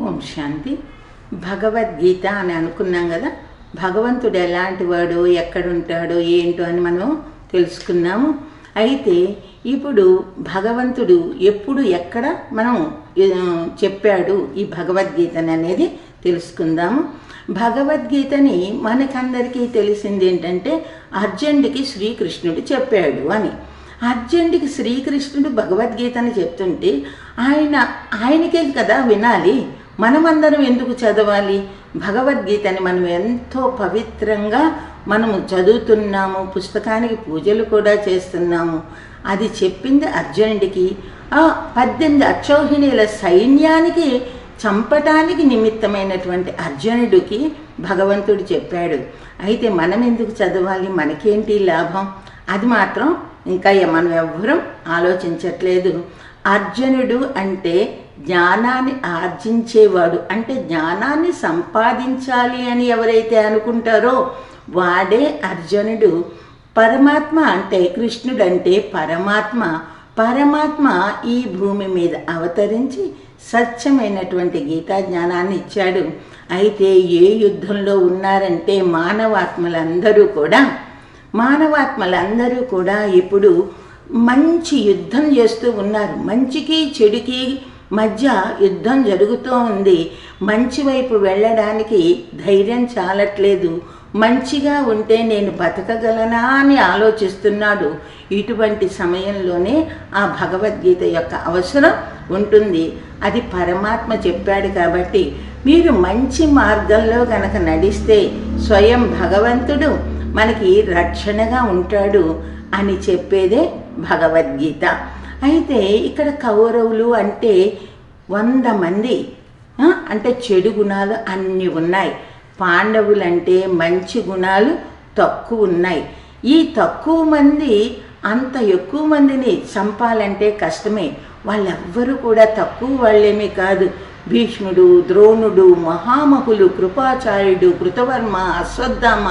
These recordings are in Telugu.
ఓం శాంతి. భగవద్గీత అని అనుకున్నాం కదా భగవంతుడు ఎలాంటి వాడు ఎక్కడుంటాడు ఏంటో అని మనం తెలుసుకున్నాము. అయితే ఇప్పుడు భగవంతుడు ఎప్పుడు ఎక్కడ మనం చెప్పాడు ఈ భగవద్గీతని అనేది తెలుసుకుందాము. భగవద్గీతని మనకందరికీ తెలిసింది ఏంటంటే అర్జెంటుకి శ్రీకృష్ణుడు చెప్పాడు అని. అర్జెంటుకి శ్రీకృష్ణుడు భగవద్గీతని చెప్తుంటే ఆయన ఆయనకే కదా వినాలి. మనమందరం ఎందుకు చదవాలి? భగవద్గీతని మనం ఎంతో పవిత్రంగా మనము చదువుతున్నాము పుస్తకానికి పూజలు కూడా చేస్తున్నాము. అది చెప్పింది అర్జునుడికి ఆ పద్దెనిమిది అక్షౌహిణీల సైన్యానికి చంపటానికి నిమిత్తమైనటువంటి అర్జునుడికి భగవంతుడు చెప్పాడు. అయితే మనం ఎందుకు చదవాలి? మనకేంటి లాభం? అది మాత్రం ఇంకా మనం ఎవ్వరం ఆలోచించట్లేదు. అర్జునుడు అంటే జ్ఞానాన్ని ఆర్జించేవాడు. అంటే జ్ఞానాన్ని సంపాదించాలి అని ఎవరైతే అనుకుంటారో వాడే అర్జునుడు. పరమాత్మ అంటే కృష్ణుడు అంటే పరమాత్మ. పరమాత్మ ఈ భూమి మీద అవతరించి సత్యమైనటువంటి గీతా జ్ఞానాన్ని ఇచ్చాడు. అయితే ఏ యుద్ధంలో ఉన్నారంటే మానవాత్మలందరూ కూడా. మానవాత్మలందరూ కూడా ఇప్పుడు మంచి యుద్ధం చేస్తూ ఉన్నారు. మంచికి చెడుకి మధ్య యుద్ధం జరుగుతూ ఉంది. మంచి వైపు వెళ్ళడానికి ధైర్యం చాలట్లేదు. మంచిగా ఉంటే నేను బతకగలనా అని ఆలోచిస్తున్నాడు. ఇటువంటి సమయంలోనే ఆ భగవద్గీత యొక్క అవసరం ఉంటుంది. అది పరమాత్మ చెప్పాడు కాబట్టి మీరు మంచి మార్గంలో గనక నడిస్తే స్వయం భగవంతుడు మనకి రక్షణగా ఉంటాడు అని చెప్పేదే భగవద్గీత. అయితే ఇక్కడ కౌరవులు అంటే వంద మంది అంటే చెడు గుణాలు అన్నీ ఉన్నాయి. పాండవులంటే మంచి గుణాలు తక్కువ ఉన్నాయి. ఈ తక్కువ మంది అంత ఎక్కువ మందిని చంపాలంటే కష్టమే. వాళ్ళెవ్వరూ కూడా తక్కువ వాళ్ళేమీ కాదు. భీష్ముడు ద్రోణుడు మహామహులు కృపాచార్యుడు కృతవర్మ అశ్వత్థామ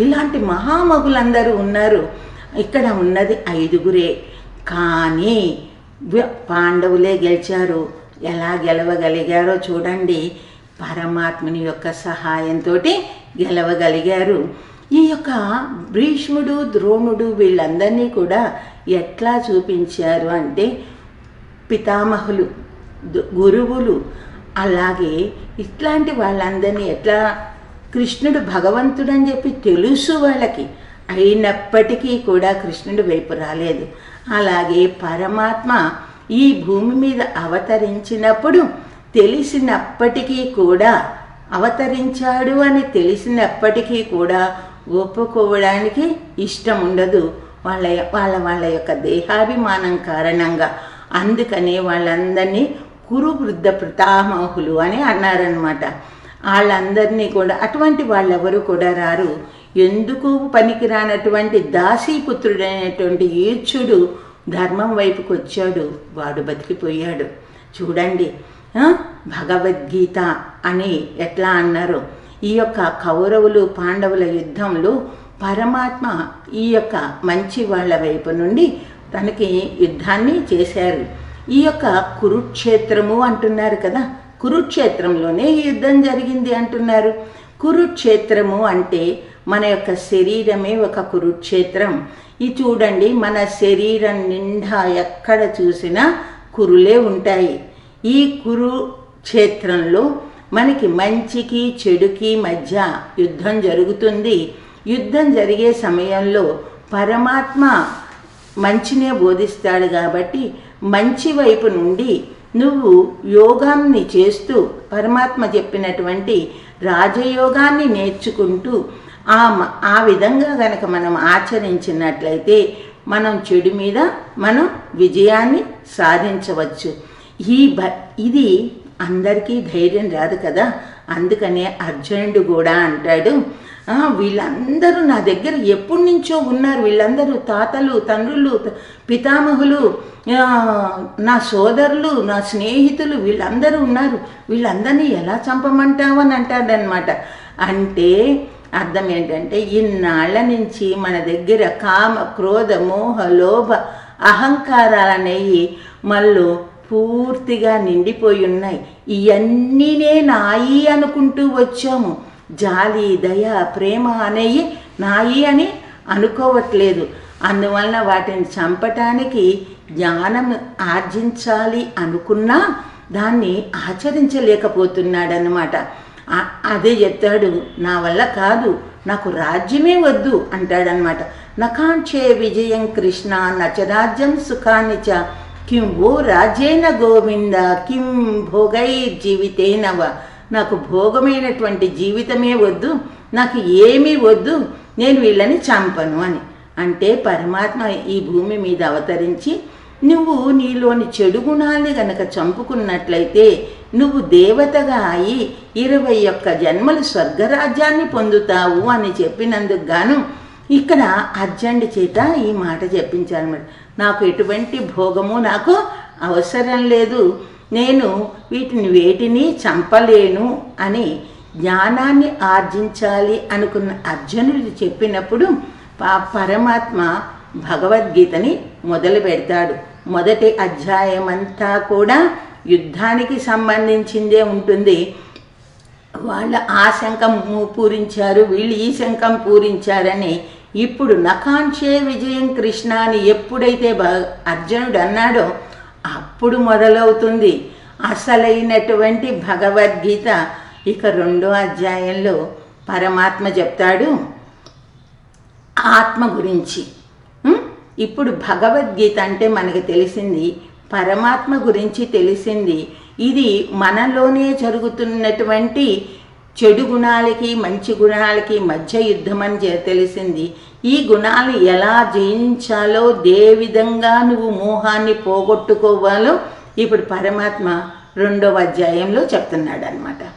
ఇలాంటి మహామహులందరూ ఉన్నారు. ఇక్కడ ఉన్నది ఐదుగురే. కానీ పాండవులే గెలిచారు. ఎలా గెలవగలిగారో చూడండి. పరమాత్మని యొక్క సహాయంతో గెలవగలిగారు. ఈ యొక్క భీష్ముడు ద్రోణుడు వీళ్ళందరినీ కూడా ఎట్లా చూపించారు అంటే పితామహులు గురువులు అలాగే ఇట్లాంటి వాళ్ళందరినీ ఎట్లా కృష్ణుడు భగవంతుడని చెప్పి తెలుసు వాళ్ళకి. అయినప్పటికీ కూడా కృష్ణుడి వైపు రాలేదు. అలాగే పరమాత్మ ఈ భూమి మీద అవతరించినప్పుడు తెలిసినప్పటికీ కూడా అవతరించాడు అని తెలిసినప్పటికీ కూడా ఒప్పుకోవడానికి ఇష్టం ఉండదు వాళ్ళ వాళ్ళ వాళ్ళ యొక్క దేహాభిమానం కారణంగా. అందుకనే వాళ్ళందరినీ కురు వృద్ధ ప్రతామహులు అని అన్నారనమాట వాళ్ళందరినీ కూడా అటువంటి వాళ్ళెవరు కూడా రారు. ఎందుకు పనికిరానటువంటి దాసీపుత్రుడైనటువంటి ఈర్చుడు ధర్మం వైపుకు వచ్చాడు. వాడు బతికిపోయాడు. చూడండి భగవద్గీత అని ఎట్లా అన్నారు? ఈ యొక్క కౌరవులు పాండవుల యుద్ధంలో పరమాత్మ ఈ యొక్క మంచి వాళ్ళ వైపు నుండి తనకి యుద్ధాన్ని చేశారు. ఈ యొక్క కురుక్షేత్రము అంటున్నారు కదా కురుక్షేత్రంలోనే యుద్ధం జరిగింది అంటున్నారు. కురుక్షేత్రము అంటే మన యొక్క శరీరమే ఒక కురుక్షేత్రం. ఇది చూడండి మన శరీరం నిండా ఎక్కడ చూసినా కురులే ఉంటాయి. ఈ కురుక్షేత్రంలో మనకి మంచికి చెడుకి మధ్య యుద్ధం జరుగుతుంది. యుద్ధం జరిగే సమయంలో పరమాత్మ మంచినే బోధిస్తాడు కాబట్టి మంచి వైపు నుండి నువ్వు యోగాన్ని చేస్తూ పరమాత్మ చెప్పినటువంటి రాజయోగాన్ని నేర్చుకుంటూ ఆ ఆ విధంగా గనక మనం ఆచరించినట్లయితే మనం చెడు మీద మనం విజయాన్ని సాధించవచ్చు. ఈ భ ఇది అందరికీ ధైర్యం రాదు కదా. అందుకనే అర్జునుడు కూడా అంటాడు వీళ్ళందరూ నా దగ్గర ఎప్పటి నుంచో ఉన్నారు. వీళ్ళందరూ తాతలు తండ్రులు పితామహులు నా సోదరులు నా స్నేహితులు వీళ్ళందరూ ఉన్నారు. వీళ్ళందరినీ ఎలా చంపమంటావు? అని అంటాడనమాట అంటే అర్థం ఏంటంటే ఇన్నాళ్ళ నుంచి మన దగ్గర కామ క్రోధ మోహ లోభ అహంకారాలనేవి మళ్ళు పూర్తిగా నిండిపోయి ఉన్నాయి. ఇవన్నీనే నాయి అనుకుంటూ వచ్చాము. జాలి దయ ప్రేమ అనేవి నాయి అని అనుకోవట్లేదు. అందువలన వాటిని చంపటానికి జ్ఞానం ఆర్జించాలి అనుకున్నా దాన్ని ఆచరించలేకపోతున్నాడనమాట అదే చెప్తాడు నా వల్ల కాదు నాకు రాజ్యమే వద్దు అంటాడనమాట నకాంక్షే విజయం కృష్ణ నచరాజ్యం సుఖాన్ని చ. కిం ఓ రాజ్యేన గోవింద కిం భోగై జీవితేనవ నాకు భోగమైనటువంటి జీవితమే వద్దు నాకు ఏమీ వద్దు నేను వీళ్ళని చంపను అని. అంటే పరమాత్మ ఈ భూమి మీద అవతరించి నువ్వు నీలోని చెడు గుణాల్ని గనక చంపుకున్నట్లయితే నువ్వు దేవతగా అయి ఇరవై ఒక్క జన్మలు స్వర్గరాజ్యాన్ని పొందుతావు అని చెప్పినందుకు గాను ఇక్కడ అర్జండి చేత ఈ మాట చెప్పించాను నాకు ఎటువంటి భోగము నాకు అవసరం లేదు. నేను వీటిని వేటిని చంపలేను అని జ్ఞానాన్ని ఆర్జించాలి అనుకున్న అర్జునుడు చెప్పినప్పుడు పా- పరమాత్మ భగవద్గీతని మొదలు పెడతాడు. మొదటి అధ్యాయం అంతా కూడా యుద్ధానికి సంబంధించిందే ఉంటుంది. వాళ్ళ ఆ శంఖం పూరించారు వీళ్ళు ఈ శంఖం పూరించారని ఇప్పుడు నకాంక్షే విజయం కృష్ణ అని ఎప్పుడైతే అర్జునుడు అన్నాడో అప్పుడు మొదలవుతుంది. అసలైనటువంటి భగవద్గీత. ఇక రెండో అధ్యాయంలో పరమాత్మ చెప్తాడు ఆత్మ గురించి. ఇప్పుడు భగవద్గీత అంటే మనకి తెలిసింది పరమాత్మ గురించి తెలిసింది. ఇది మనలోనే జరుగుతున్నటువంటి చెడు గుణాలకి మంచి గుణాలకి మధ్య యుద్ధం అని తెలిసింది. ఈ గుణాలు ఎలా జయించాలో ఏ విధంగా నువ్వు మోహాన్ని పోగొట్టుకోవాలో ఇప్పుడు పరమాత్మ రెండవ అధ్యాయంలో చెప్తున్నాడు అనమాట